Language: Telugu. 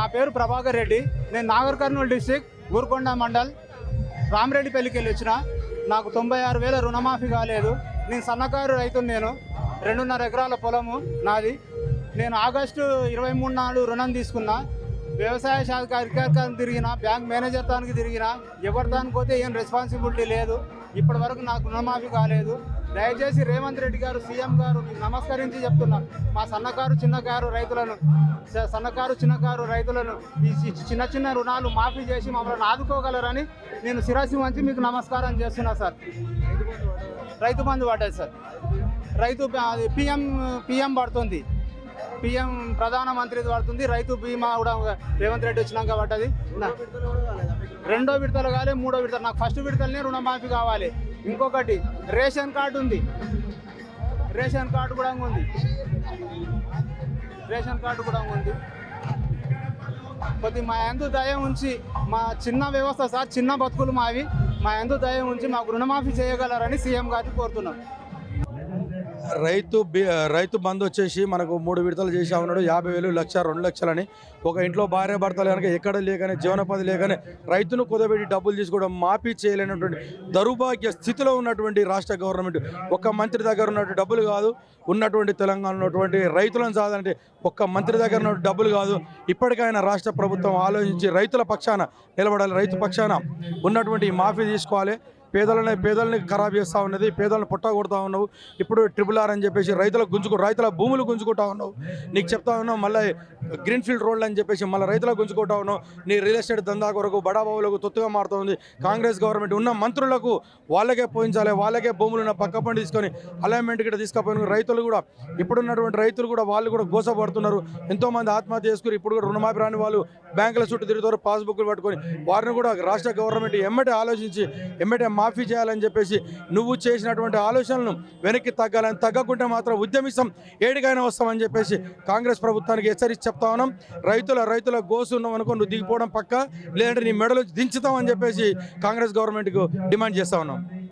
నా పేరు ప్రభాకర్ రెడ్డి. నేను నాగర్ కర్నూలు డిస్టిక్ ఊరుకొండ మండల్. రామరెడ్డిపల్లికి వెళ్ళి వచ్చిన. నాకు తొంభై ఆరు వేల రుణమాఫీ కాలేదు. నేను సన్నకారు రైతును నేను. రెండున్నర ఎకరాల పొలము నాది. నేను ఆగస్టు ఇరవై మూడు నాడు రుణం తీసుకున్నా. వ్యవసాయ శాఖ అధికారికి తిరిగినా బ్యాంక్ మేనేజర్ తానికి తిరిగినా ఎవరి తానికి పోతే ఏం రెస్పాన్సిబిలిటీ లేదు. ఇప్పటి వరకు నాకు రుణమాఫీ కాలేదు. దయచేసి రేవంత్ రెడ్డి గారు సీఎం గారు మీకు నమస్కరించి చెప్తున్నా. మా సన్నకారు చిన్నకారు రైతులను సన్నకారు చిన్నకారు రైతులను ఈ చిన్న చిన్న రుణాలు మాఫీ చేసి మమ్మల్ని ఆదుకోగలరని నేను శిరసి వంచి మీకు నమస్కారం చేస్తున్నా సార్. రైతు బంధు పడ్డది సార్. రైతు అది పిఎం పిఎం పడుతుంది. పిఎం ప్రధానమంత్రి పడుతుంది రైతు బీమా కూడా రేవంత్ రెడ్డి వచ్చినాక పడ్డది. రెండో విడతలు కావాలి మూడో విడతలు. నాకు ఫస్ట్ విడతలనే రుణమాఫీ కావాలి. ఇంకొకటి రేషన్ కార్డు ఉంది. రేషన్ కార్డు కూడా ఉంది. రేషన్ కార్డు కూడా ఉంది. కొద్ది మా ఎందు దయ ఉంచి మా చిన్న వ్యవస్థ సార్ చిన్న బతుకులు మావి. మా ఎందు దయ ఉంచి మాకు రుణమాఫీ చేయగలరని సీఎం గారిని కోరుతున్నాం. రైతు రైతు బంద్ వచ్చేసి మనకు మూడు విడతలు చేసా ఉన్నాడు. యాభై వేలు లక్ష రెండు లక్షలని. ఒక ఇంట్లో భార్య భర్తలు కనుక ఎక్కడ లేకనే జీవనోపాధి లేకనే రైతును కుదబెట్టి డబ్బులు తీసుకోవడం మాఫీ చేయలేనటువంటి దౌర్భాగ్య స్థితిలో ఉన్నటువంటి రాష్ట్ర గవర్నమెంట్. ఒక్క మంత్రి దగ్గర ఉన్నటువంటి డబ్బులు కాదు. ఉన్నటువంటి తెలంగాణ ఉన్నటువంటి రైతులను సాధాలంటే ఒక్క మంత్రి దగ్గర ఉన్న డబ్బులు కాదు. ఇప్పటికైనా రాష్ట్ర ప్రభుత్వం ఆలోచించి రైతుల పక్షాన నిలబడాలి. రైతు పక్షాన ఉన్నటువంటి మాఫీ తీసుకోవాలి. పేదలని పేదలని ఖరాబ్ చేస్తూ ఉన్నది పేదలను పుట్ట కొడతా ఉన్నావు. ఇప్పుడు ట్రిపుల్ ఆర్ అని చెప్పేసి రైతులకు గుంజుకు రైతుల భూములు గుంజుకుంటా ఉన్నావు. నీకు చెప్తా ఉన్నావు మళ్ళీ గ్రీన్ఫీల్డ్ రోడ్లు అని చెప్పేసి మళ్ళీ రైతులకు గుంజుకోవటం నీ రియల్ ఎస్టేట్ దందా కొరకు బడాబాబులకు తొత్తుగా మారుతుంది కాంగ్రెస్ గవర్నమెంట్ ఉన్న మంత్రులకు వాళ్ళకే పోయించాలి వాళ్ళకే భూములు ఉన్న పక్క పని తీసుకొని అలైన్మెంట్ గిట్ట తీసుకపోయిన రైతులు కూడా ఇప్పుడున్నటువంటి రైతులు కూడా వాళ్ళు కూడా గోసపడుతున్నారు. ఎంతోమంది ఆత్మహత్య చేసుకుని ఇప్పుడు కూడా రుణమాఫీ రాని వాళ్ళు బ్యాంకుల చుట్టూ తిరుగుతారు పాస్బుక్లు పట్టుకొని. వారిని కూడా రాష్ట్ర గవర్నమెంట్ ఎమ్మటే ఆలోచించి ఎమ్మటే మాఫీ చేయాలని చెప్పేసి నువ్వు చేసినటువంటి ఆలోచనలను వెనక్కి తగ్గాలని తగ్గకుంటే మాత్రం ఉద్యమిస్తాం ఏడికైనా వస్తామని చెప్పేసి కాంగ్రెస్ ప్రభుత్వానికి హెచ్చరించి చెప్తా ఉన్నాం రైతుల రైతుల గోసు ఉన్నాం అనుకో నువ్వు దిగిపోవడం పక్క. లేదంటే నీ మెడలు దించుతామని చెప్పేసి కాంగ్రెస్ గవర్నమెంట్కు డిమాండ్ చేస్తా ఉన్నాం.